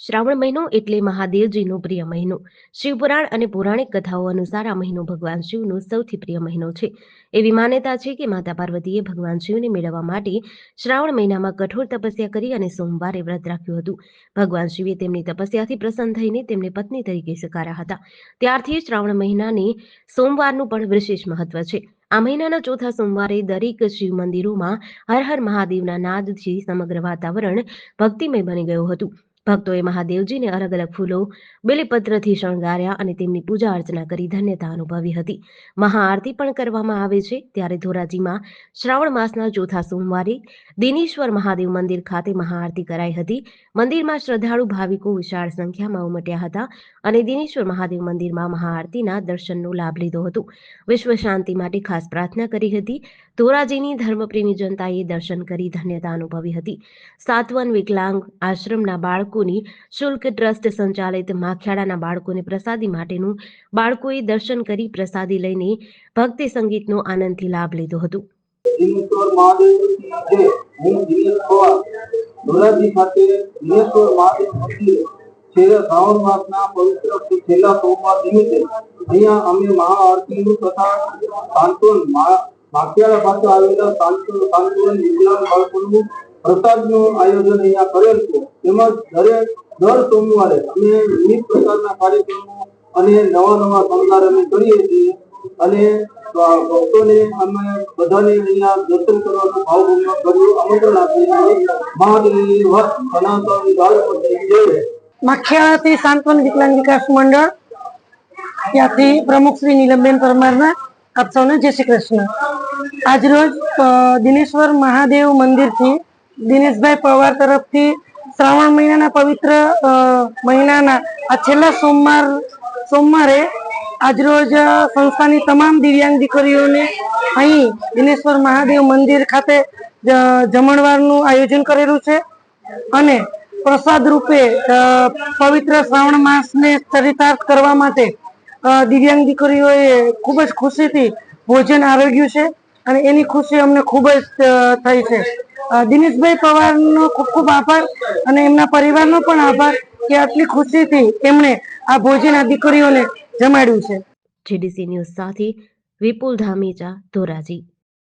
શ્રાવણ મહિનો એટલે મહાદેવજીનો પ્રિય મહિનો. શિવપુરાણ અને પૌરાણિક કથાઓ અનુસાર આ મહિનો ભગવાન શિવનો સૌથી પ્રિય મહિનો છે. એવી માન્યતા છે કે માતા પાર્વતીએ ભગવાન શિવને મેળવવા માટે શ્રાવણ મહિનામાં કઠોર તપસ્યા કરી અને સોમવારે વ્રત રાખ્યું હતું. ભગવાન શિવે તેમની તપસ્યાથી પ્રસન્ન થઈને તેમને પત્ની તરીકે સ્વીકાર્યા હતા. ત્યારથી શ્રાવણ મહિનાને સોમવારનું પણ વિશેષ મહત્વ છે. આ મહિનાના ચોથા સોમવારે દરેક શિવ મંદિરોમાં હર હર મહાદેવના નાદથી સમગ્ર વાતાવરણ ભક્તિમય બની ગયું હતું. ભક્તોએ મહાદેવજીને અલગ અલગ ફૂલો, બેલીપત્રથી શણગાર્યા અને તેમની પૂજા અર્ચના કરી ધન્યતા અનુભવી હતી. મહાઆરતી પણ કરવામાં આવે છે. ત્યારે ધોરાજીમાં શ્રાવણ માસના ચોથા સોમવારે દિનેશ્વર મહાદેવ મંદિર ખાતે મહાઆરતી કરાઈ હતી. મંદિરમાં શ્રદ્ધાળુ ભાવિકો વિશાળ સંખ્યામાં ઉમટ્યા હતા અને દિનેશ્વર મહાદેવ મંદિરમાં મહાઆરતીના દર્શનનો લાભ લીધો હતો. વિશ્વ શાંતિ માટે ખાસ પ્રાર્થના કરી હતી. ધોરાજીની ધર્મપ્રેમી જનતાએ દર્શન કરી ધન્યતા અનુભવી હતી. સાતવન વિકલાંગ આશ્રમના બાળકોની શુલ્ક ટ્રસ્ટ સંચાલિત માખિયાળાના બાળકોને પ્રસાદી માટેનું બાળકોએ દર્શન કરી પ્રસાદી લઈને ભક્તિ સંગીતનો આનંદથી લાભ લીધો હતો. માખિયાળા પાસે આવેલા પ્રસાદનું આયોજન અહીંયા કરેલ છે. તેમજ દરેક દર સોમવારે અમે વિવિધ પ્રકારના કાર્યક્રમો અને નવા નવા શણગાર અમે કરીએ છીએ અને ભક્તોને અમે બધાને અહીંયા દર્શન કરવાનું ભાવભૂમિમાં કર્યું, આમંત્રણ આપીએ છીએ. મહાદેવી વત સનાતન માખિયાથી સાંત્વન વિકલાંગ વિકાસ મંડળ, ત્યાંથી પ્રમુખ શ્રી નીલમબેન પરમારના આપ સૌને જય શ્રી કૃષ્ણ. આજરોજ દિનેશ્વર મહાદેવ મંદિરથી દિનેશભાઈ પવાર તરફથી શ્રાવણ મહિનાના પવિત્ર મહિનાના, આ છેલ્લા સોમવાર, સોમવારે આજરોજ સંસ્થાની તમામ દિવ્યાંગ દીકરીઓને અહીં દિનેશ્વર મહાદેવ મંદિર ખાતે જમણવારનું આયોજન કરેલું છે. અને પ્રસાદ રૂપે પવિત્ર શ્રાવણ માસને ચરિતાર્થ કરવા માટે દિવ્યાંગ દીકરીઓએ ખૂબ જ ખુશીથી ભોજન આરોગ્યું છે અને એની ખુશી અમને ખૂબ જ થઈ છે. દિનેશભાઈ પવારનો ખૂબ ખૂબ આભાર અને એમના પરિવારનો પણ આભાર કે આટલી ખુશીથી એમણે આ ભોજન આ દીકરીઓને જમાડ્યું છે. જીડીસી ન્યૂઝ સાથે વિપુલ ધામેચા ધોરાજી.